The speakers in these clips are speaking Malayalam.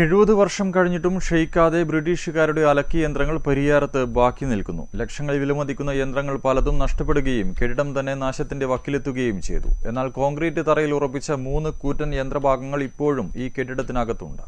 എഴുപത് വർഷം കഴിഞ്ഞിട്ടും ക്ഷയിക്കാതെ ബ്രിട്ടീഷുകാരുടെ അലക്കി യന്ത്രങ്ങൾ പരിയാരത്ത് ബാക്കി നിൽക്കുന്നു. ലക്ഷങ്ങൾ വിലമതിക്കുന്ന യന്ത്രങ്ങൾ പലതും നഷ്ടപ്പെടുകയും കെട്ടിടം തന്നെ നാശത്തിന്റെ വക്കിലെത്തുകയും ചെയ്തു. എന്നാൽ കോൺക്രീറ്റ് തറയിൽ ഉറപ്പിച്ച മൂന്ന് കൂറ്റൻ യന്ത്രഭാഗങ്ങൾ ഇപ്പോഴും ഈ കെട്ടിടത്തിനകത്തുണ്ട്.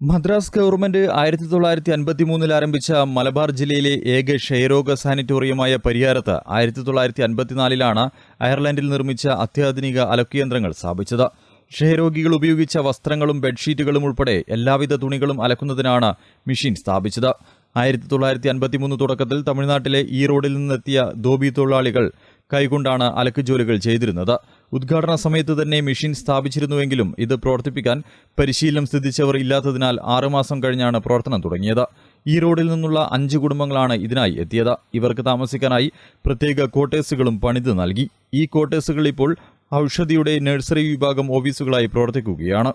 മദ്രാസ് ഗവൺമെന്റ് ആയിരത്തി തൊള്ളായിരത്തി അൻപത്തി മൂന്നിൽ ആരംഭിച്ച മലബാർ ജില്ലയിലെ ഏക ക്ഷയരോഗ സാനിറ്റോറിയമായ പരിയാരത്ത് ആയിരത്തി തൊള്ളായിരത്തി അൻപത്തിനാലിലാണ് അയർലൻഡിൽ നിർമ്മിച്ച അത്യാധുനിക അലക്കുയന്ത്രങ്ങൾ സ്ഥാപിച്ചത്. ക്ഷയരോഗികൾ ഉപയോഗിച്ച വസ്ത്രങ്ങളും ബെഡ്ഷീറ്റുകളും ഉൾപ്പെടെ എല്ലാവിധ തുണികളും അലക്കുന്നതിനാണ് മെഷീൻ സ്ഥാപിച്ചത്. ആയിരത്തി തൊള്ളായിരത്തി അൻപത്തിമൂന്ന് തുടക്കത്തിൽ തമിഴ്നാട്ടിലെ ഈ റോഡിൽ നിന്നെത്തിയ ധോബി തൊഴിലാളികൾ കൈകൊണ്ടാണ് അലക്ക് ജോലികൾ ചെയ്തിരുന്നത്. ഉദ്ഘാടന സമയത്ത് തന്നെ മെഷീൻ സ്ഥാപിച്ചിരുന്നുവെങ്കിലും ഇത് പ്രവർത്തിപ്പിക്കാൻ പരിശീലനം സ്ഥിതിച്ചവർ ഇല്ലാത്തതിനാൽ ആറുമാസം കഴിഞ്ഞാണ് പ്രവർത്തനം തുടങ്ങിയത്. ഈ റോഡിൽ നിന്നുള്ള അഞ്ച് കുടുംബങ്ങളാണ് ഇതിനായി എത്തിയത്. ഇവർക്ക് താമസിക്കാനായി പ്രത്യേക ക്വാർട്ടേഴ്സുകളും പണിത് നൽകി. ഈ ക്വാർട്ടേഴ്സുകൾ ഇപ്പോൾ ഔഷധിയുടെ നഴ്സറി വിഭാഗം ഓഫീസുകളായി പ്രവർത്തിക്കുകയാണ്.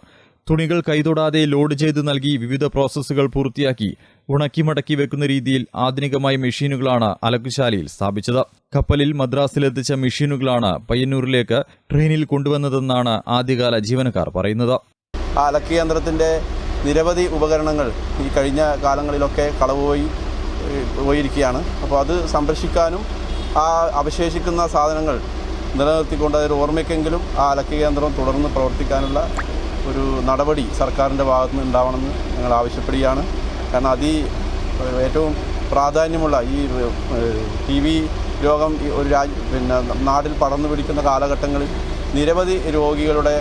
തുണികൾ കൈതൊടാതെ ലോഡ് ചെയ്ത് നൽകി വിവിധ പ്രോസസ്സുകൾ പൂർത്തിയാക്കി ഉണക്കി മടക്കി വെക്കുന്ന രീതിയിൽ ആധുനികമായ മെഷീനുകളാണ് അലക്കുശാലയിൽ സ്ഥാപിച്ചത്. കപ്പലിൽ മദ്രാസിലെത്തിച്ച മെഷീനുകളാണ് പയ്യന്നൂരിലേക്ക് ട്രെയിനിൽ കൊണ്ടുവന്നതെന്നാണ് ആദ്യകാല ജീവനക്കാർ പറയുന്നത്. ആ അലക്ക് യന്ത്രത്തിന്റെ നിരവധി ഉപകരണങ്ങൾ ഈ കഴിഞ്ഞ കാലങ്ങളിലൊക്കെ കളവുപോയി പോയിരിക്കുകയാണ്. അപ്പോൾ അത് സംരക്ഷിക്കാനും ആ അവശേഷിക്കുന്ന സാധനങ്ങൾ നിലനിർത്തിക്കൊണ്ട് അതൊരു ഓർമ്മയ്ക്കെങ്കിലും ആ അലക്ക് കേന്ദ്രം തുടർന്ന് പ്രവർത്തിക്കാനുള്ള ഒരു നടപടി സർക്കാരിന്റെ ഭാഗത്തു നിന്ന് ഉണ്ടാവണമെന്ന് ഞങ്ങൾ ആവശ്യപ്പെടുകയാണ്. കാരണം അതി ഏറ്റവും പ്രാധാന്യമുള്ള ഈ ടി വി രോഗം ഒരു രാജ്യ പിന്നെ നാടിൽ പടർന്നു പിടിക്കുന്ന കാലഘട്ടങ്ങളിൽ നിരവധി രോഗികളുടെ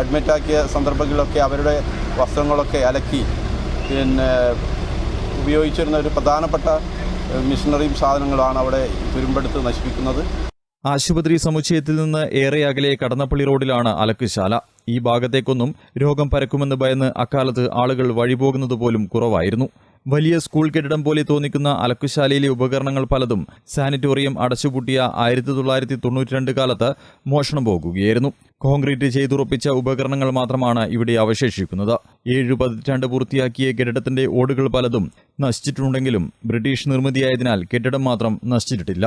അഡ്മിറ്റാക്കിയ സന്ദർഭങ്ങളിലൊക്കെ അവരുടെ വസ്ത്രങ്ങളൊക്കെ അലക്കി പിന്നെ ഉപയോഗിച്ചിരുന്ന ഒരു പ്രധാനപ്പെട്ട മിഷനറിയും സാധനങ്ങളാണ് അവിടെ തുരുമ്പെടുത്ത് നശിപ്പിക്കുന്നത്. ആശുപത്രി സമുച്ചയത്തിൽ നിന്ന് ഏറെ അകലെ കടന്നപ്പള്ളി റോഡിലാണ് അലക്കുശാല ഈ ഭാഗത്തേക്കൊന്നും രോഗം പരക്കുമെന്ന് ഭയന്ന് അക്കാലത്ത് ആളുകൾ വഴിപോകുന്നത് പോലും കുറവായിരുന്നു. വലിയ സ്കൂൾ കെട്ടിടം പോലെ തോന്നിക്കുന്ന അലക്കുശാലയിലെ ഉപകരണങ്ങൾ പലതും സാനിറ്റോറിയം അടച്ചുപൂട്ടിയ ആയിരത്തി തൊള്ളായിരത്തി തൊണ്ണൂറ്റി രണ്ട് കാലത്ത് മോഷണം പോകുകയായിരുന്നു. കോൺക്രീറ്റ് ചെയ്തുറപ്പിച്ച ഉപകരണങ്ങൾ മാത്രമാണ് ഇവിടെ അവശേഷിക്കുന്നത്. ഏഴ് പതിറ്റാണ്ട് പൂർത്തിയാക്കിയ കെട്ടിടത്തിന്റെ ഓടുകൾ പലതും നശിച്ചിട്ടുണ്ടെങ്കിലും ബ്രിട്ടീഷ് നിർമ്മിതിയായതിനാൽ കെട്ടിടം മാത്രം നശിച്ചിട്ടില്ല.